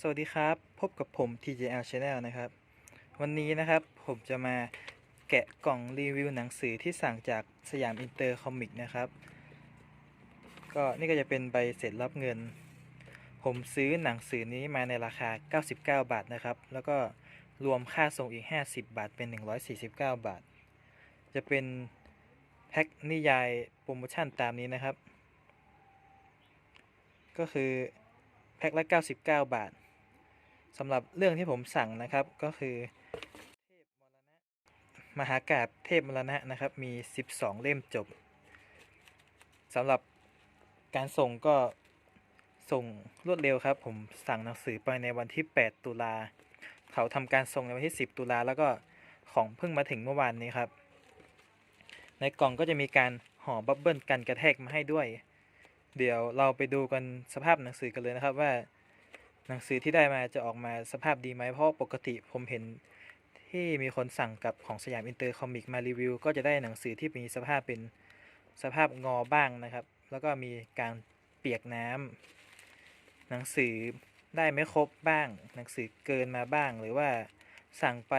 สวัสดีครับ พบกับผม TJL Channel นะครับ วันนี้นะครับผมจะมาแกะกล่องรีวิวหนังสือที่สั่งจากสยามอินเตอร์คอมิกนะครับ ก็นี่ก็จะเป็นใบเสร็จรับเงิน ผมซื้อหนังสือนี้มาในราคา 99 บาทนะครับ แล้วก็รวมค่าส่งอีก 50 บาทเป็น 149 บาท จะเป็นแพ็คนิยายโปรโมชั่นตามนี้นะครับ ก็คือแพ็คละ 99 บาท สำหรับเรื่องที่ผมสั่งนะครับก็คือเทพมรณะมหากาบเทพมรณะนะครับ มี 12 เล่มจบสำหรับการส่งก็ส่งรวดเร็วครับ ผมสั่งหนังสือไปในวันที่ 8 ตุลา เขาทำการส่งในวันที่ 10 ตุลาแล้วก็ของเพิ่งมาถึงเมื่อวานนี้ครับ ในกล่องก็จะมีการห่อบับเบิ้ลกันกระแทกมาให้ด้วย เดี๋ยวเราไปดูกันสภาพหนังสือกันเลยนะครับว่า หนังสือที่ได้มาจะออกมาสภาพดีไหมเพราะปกติผมเห็นที่มีคนสั่งกับของสยามอินเตอร์คอมิกมารีวิว ก็จะได้หนังสือที่มีสภาพเป็นสภาพงอบ้างนะครับ แล้วก็มีการเปียกน้ำหนังสือได้ไม่ครบบ้าง หนังสือเกินมาบ้าง หรือว่าสั่งไป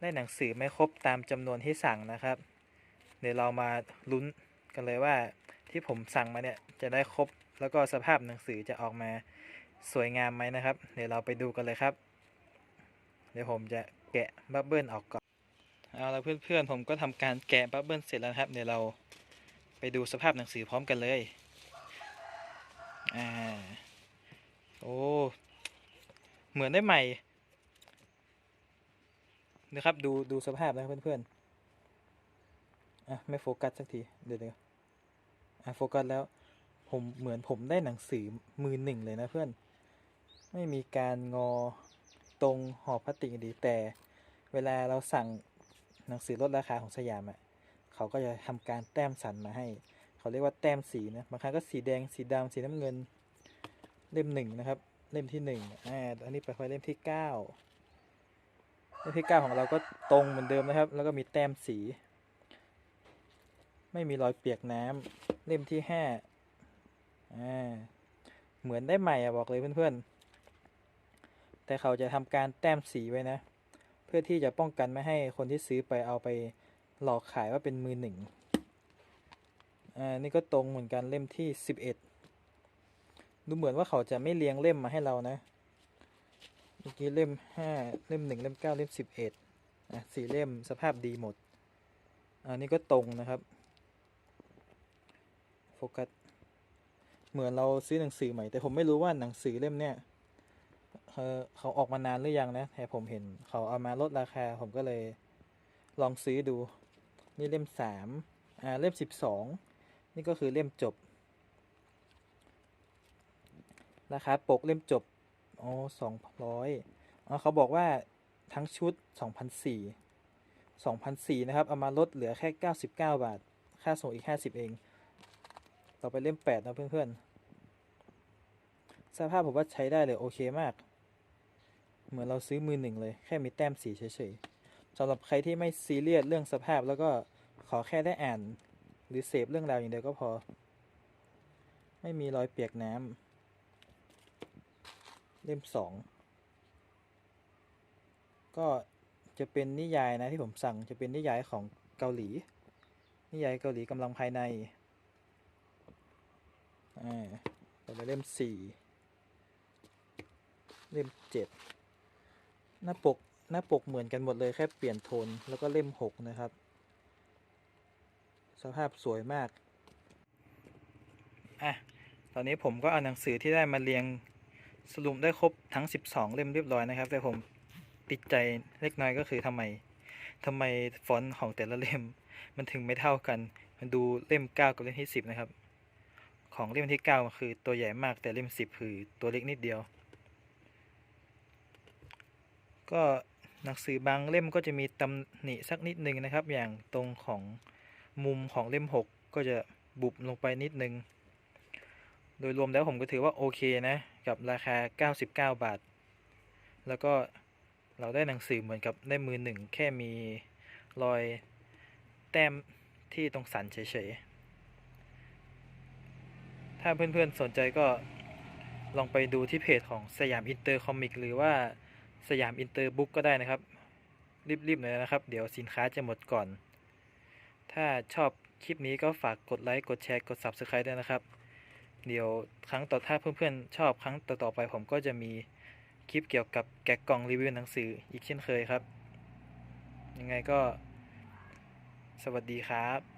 ได้หนังสือไม่ครบตามจำนวนที่สั่งนะครับ เดี๋ยวเรามาลุ้นกันเลยว่าที่ผมสั่งมาเนี่ยจะได้ครบ แล้วก็สภาพหนังสือจะออกมา สวยงามไหมนะครับ เดี๋ยวเราไปดูกันเลยครับ เดี๋ยวผมจะแกะบับเบิลออกก่อน เอาละเพื่อนๆผมก็ทำการแกะบับเบิลเสร็จแล้วครับ เดี๋ยวเราไปดูสภาพหนังสือพร้อมกันเลย อ่า โอ้ เหมือนได้ใหม่ นะครับ ดูดูสภาพนะครับเพื่อนๆ อะไม่โฟกัสสักที เดี๋ยวเดี๋ยวอะโฟกัสแล้วผมเหมือนผมได้หนังสือมือหนึ่งเลยนะเพื่อน ไม่มีการงอตรงห่อพลาสติกดีแต่เวลาเราสั่งหนังสือลดราคาของสยามอะ่ะเขาก็จะทำการแต้มสันมาให้ เขาเรียกว่าแต้มสีนะบางครั้งก็สีแดงสีดำสีน้ำเงินเล่มหนึ่งนะครับ เล่มที่หนึ่งอ่าอันนี้ไปไปเล่มที่เก้าเล่มที่เก้าของเราก็ตรงเหมือนเดิมนะครับ แล้วก็มีแต้มสี ไม่มีรอยเปียกน้ำเล่มที่ห้าอ่าเหมือนได้ใหม่อะบอกเลยเพื่อนๆ แต่เขาจะทำการแต้มสีไว้นะ เพื่อที่จะป้องกันไม่ให้คนที่ซื้อไปเอาไปหลอกขายว่าเป็นมือหนึ่งอ่านี่ก็ตรงเหมือนกันเล่มที่สิบเอ็ดดูเหมือนว่าเขาจะไม่เรียงเล่มมาให้เรานะเมื่อกี้เล่มห้าเล่มหนึ่งเล่มเก้าเล่มสิบเอ็ดอะสี่เล่มสภาพดีหมดอันนี้ก็ตรงนะครับโฟกัสเหมือนเราซื้อหนังสือใหม่ แต่ผมไม่รู้ว่าหนังสือเล่มเนี้ย เขาออกมานานหรือยังนะแต่ผมเห็นเขาเอามาลดราคา ผมก็เลยลองซื้อดู นี่เล่มสามอ่าเล่มสิบสองนี่ก็คือเล่มจบราคาปกเล่มจบอ๋อสองร้อยอ๋อเขาบอกว่าทั้งชุดสองพันสี่สองพันสี่นะครับ เอามาลดเหลือแค่เก้าสิบเก้าบาท ค่าส่งอีกห้าสิบเอง ต่อไปเล่มแปดนะเพื่อนๆ สภาพผมว่าใช้ได้เลยโอเคมาก เหมือนเราซื้อมือหนึ่งเลย แค่มีแต้มสีเฉยๆสำหรับใครที่ไม่ซีเรียสเรื่องสภาพแล้วก็ขอแค่ได้อ่าน หรือเสพเรื่องราวอย่างเดียวก็พอ ไม่มีรอยเปียกน้ำเล่มสองก็จะเป็นนิยายนะที่ผมสั่งจะเป็นนิยายของเกาหลี นิยายเกาหลีกำลังภายในอ่าต่อไปเล่มสี่ เล่มเจ็ดหน้าปกหน้าปกเหมือนกันหมดเลยแค่เปลี่ยนโทนแล้วก็เล่มหกนะครับ สภาพสวยมากอะตอนนี้ผมก็เอาหนังสือที่ได้มาเรียงสรุปได้ครบทั้ง 12 เล่มเรียบร้อยนะครับ แต่ผมติดใจเล็กน้อยก็คือทำไมทำไมฟอนต์ของแต่ละเล่ม มันถึงไม่เท่ากัน มันดูเล่ม 9 กับเล่มที่ 10 นะครับ ของเล่มที่ 9 คือตัวใหญ่มากแต่เล่ม 10 คือตัวเล็กนิดเดียว ก็หนังสือบางเล่มก็จะมีตำหนิสักนิดนึงนะครับ อย่างตรงของมุมของเล่ม 6 ก็จะบุบลงไปนิดนึง โดยรวมแล้วผมก็ถือว่าโอเคนะ กับราคา 99 บาท แล้วก็เราได้หนังสือเหมือนกับได้มือหนึ่งแค่มีรอยแต้มที่ตรงสันเฉยๆ ถ้าเพื่อนๆสนใจก็ลองไปดูที่เพจของสยามอินเตอร์คอมิก หรือว่า สยามอินเตอร์บุ๊กก็ได้นะครับ รีบๆหน่อยนะครับ เดี๋ยวสินค้าจะหมดก่อน ถ้าชอบคลิปนี้ก็ฝากกดไลค์ กดแชร์ กด Subscribe ด้วยนะครับ เดี๋ยวครั้งต่อถ้าเพื่อนๆ ชอบครั้งต่อๆไปผมก็จะมีคลิปเกี่ยวกับแกะกล่องรีวิวหนังสืออีกเช่นเคยครับ ยังไงก็ สวัสดีครับ